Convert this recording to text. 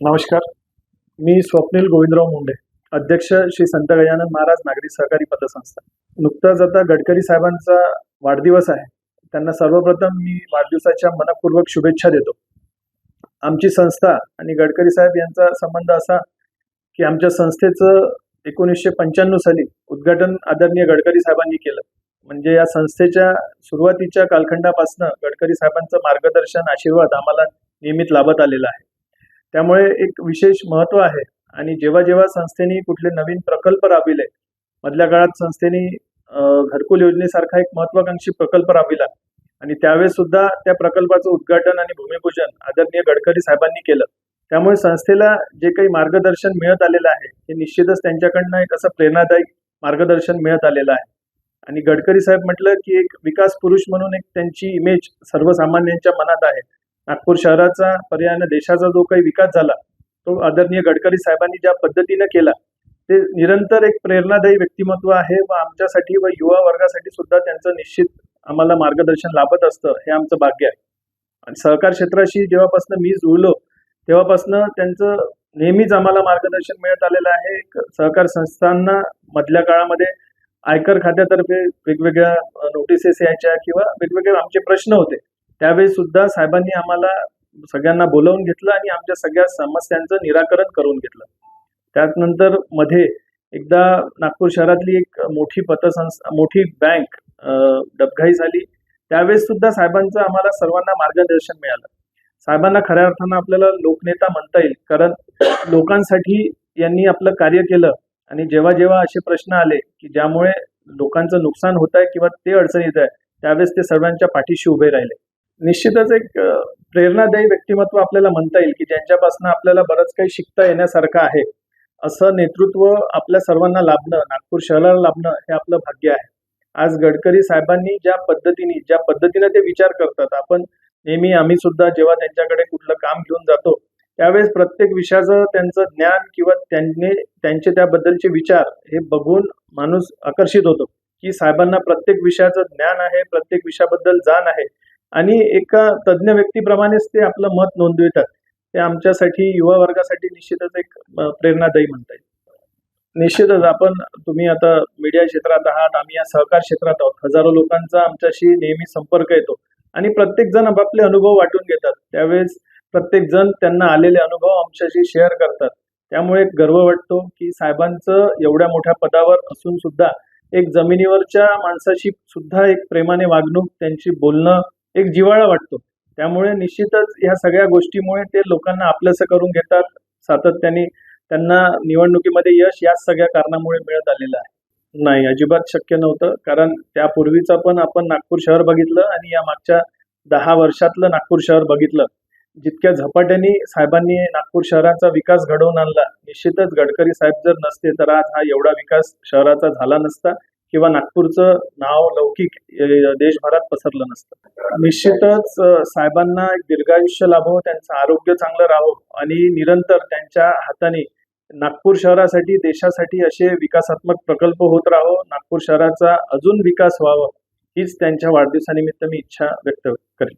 नमस्कार. मी स्वप्नील गोविंदराव मुंडे अध्यक्ष श्री संत गजानन महाराज नागरी सहकारी पतसंस्था नुकताच आता गडकरी साहेबांचा वाढदिवस आहे. त्यांना सर्वप्रथम मी वाढदिवसाच्या मनपूर्वक शुभेच्छा देतो. आमची संस्था आणि गडकरी साहेब यांचा संबंध असा की आमच्या संस्थेचं एकोणीसशे पंच्याण्णव साली उद्घाटन आदरणीय गडकरी साहेबांनी केलं. म्हणजे या संस्थेच्या सुरुवातीच्या कालखंडापासून गडकरी साहेबांचं मार्गदर्शन आशीर्वाद आम्हाला नियमित लाभत आलेला आहे. त्यामुळे एक विशेष महत्त्व आहे. आणि जेव्हा जेव्हा संस्थेने कुठले नवीन प्रकल्प राबविले मधल्या काळात संस्थेने घरकुल योजनेसारखा एक महत्वाकांक्षी प्रकल्प राबविला. आणि त्यावेळेस सुद्धा त्या प्रकल्पाचं उद्घाटन आणि भूमिपूजन आदरणीय गडकरी साहेबांनी केलं. त्यामुळे संस्थेला जे काही मार्गदर्शन मिळत आलेलं आहे हे निश्चितच त्यांच्याकडनं एक असं प्रेरणादायी मार्गदर्शन मिळत आलेलं आहे. आणि गडकरी साहेब म्हटलं की एक विकास पुरुष म्हणून एक त्यांची इमेज सर्वसामान्यांच्या मनात आहे. नागपूर शहराचा पर्यायानं देशाचा जो काही विकास झाला तो आदरणीय गडकरी साहेबांनी ज्या पद्धतीनं केला ते निरंतर एक प्रेरणादायी व्यक्तिमत्व आहे व आमच्यासाठी व युवा वर्गासाठी सुद्धा त्यांचं निश्चित आम्हाला मार्गदर्शन लाभत असतं हे आमचं भाग्य आहे. आणि सहकार क्षेत्राशी जेव्हापासून मी जुळलो तेव्हापासून त्यांचं नेहमीच आम्हाला मार्गदर्शन मिळत आलेलं आहे. सहकार संस्थांना मधल्या काळामध्ये आयकर खात्यातर्फे वेगवेगळ्या नोटिसेस यायच्या किंवा वेगवेगळे आमचे प्रश्न होते. त्यावेळी सुद्धा साहेबांनी आम्हाला सगळ्यांना बोलावून घेतलं आणि आमच्या सगळ्या समस्यांचं निराकरण करून घेतलं. त्यानंतरमध्ये एकदा नागपूर शहरातली एक मोठी पतसंस्था मोठी बँक डबघाई झाली. त्यावेळेस सुद्धा साहेबांचं आम्हाला सर्वांना मार्गदर्शन मिळालं. साहेबांना खऱ्या अर्थानं आपल्याला लोकनेता म्हणता येईल कारण लोकांसाठी यांनी आपलं कार्य केलं आणि जेव्हा जेव्हा असे प्रश्न आले की ज्यामुळे लोकांचं नुकसान होत आहे किंवा ते अडचण येत आहे त्यावेळेस ते सर्वांच्या पाठीशी उभे राहिले. निश्चितच एक प्रेरणादायी व्यक्तिमत्व आपल्याला म्हणता येईल की ज्यांच्यापासून आपल्याला बरंच काही शिकता येण्यासारखं आहे असं नेतृत्व आपल्या सर्वांना लाभणं नागपूर शहराला लाभणं हे आपलं भाग्य आहे. आज गडकरी साहेबांनी ज्या पद्धतीने ज्या पद्धतीने ते विचार करतात आपण नेहमी आम्ही सुद्धा जेव्हा त्यांच्याकडे कुठलं काम घेऊन जातो त्यावेळेस प्रत्येक विषयाचं त्यांचं ज्ञान किंवा त्यांनी त्यांचे त्याबद्दलचे विचार हे बघून माणूस आकर्षित होतो की साहेबांना प्रत्येक विषयाचं ज्ञान आहे प्रत्येक विषयाबद्दल जाण आहे आणि एका तज्ज्ञ व्यक्तीप्रमाणेच ते आपलं मत नोंदवितात. ते आमच्यासाठी युवा वर्गासाठी निश्चितच एक प्रेरणादायी म्हणता येईल. निश्चितच आपण तुम्ही आता मीडिया क्षेत्रात आहात आम्ही या सहकार क्षेत्रात आहोत. हजारो लोकांचा आमच्याशी नेहमी संपर्क येतो आणि प्रत्येक जण आपापले अनुभव वाटून घेतात. त्यावेळेस प्रत्येक जण त्यांना आलेले अनुभव आमच्याशी शेअर करतात. त्यामुळे एक गर्व वाटतो की साहेबांचं एवढ्या मोठ्या पदावर असून सुद्धा एक जमिनीवरच्या माणसाशी सुद्धा एक प्रेमाने वागणूक त्यांची बोलणं एक जिव्हाळा वाटतो. त्यामुळे निश्चितच ह्या सगळ्या गोष्टीमुळे ते लोकांना आपलंसं करून घेतात सातत्याने त्यांना निवडणुकीमध्ये यश याच सगळ्या कारणामुळे मिळत आलेलं आहे. नाही अजिबात शक्य नव्हतं. कारण त्यापूर्वीचं पण आपण नागपूर शहर बघितलं आणि या मागच्या दहा वर्षातलं नागपूर शहर बघितलं. जितक्या झपाट्याने साहेबांनी नागपूर शहराचा विकास घडवून आणला निश्चितच गडकरी साहेब जर नसते तर आज हा एवढा विकास शहराचा झाला नसता. किंवा नागपूरचं नाव लौकिक देशभरात पसरलं नसतं. निश्चितच साहेबांना एक दीर्घायुष्य लाभो त्यांचं आरोग्य चांगलं राहो आणि निरंतर त्यांच्या हाताने नागपूर शहरासाठी देशासाठी असे विकासात्मक प्रकल्प होत राहो नागपूर शहराचा अजून विकास व्हावा हीच त्यांच्या वाढदिवसानिमित्त मी इच्छा व्यक्त करेन.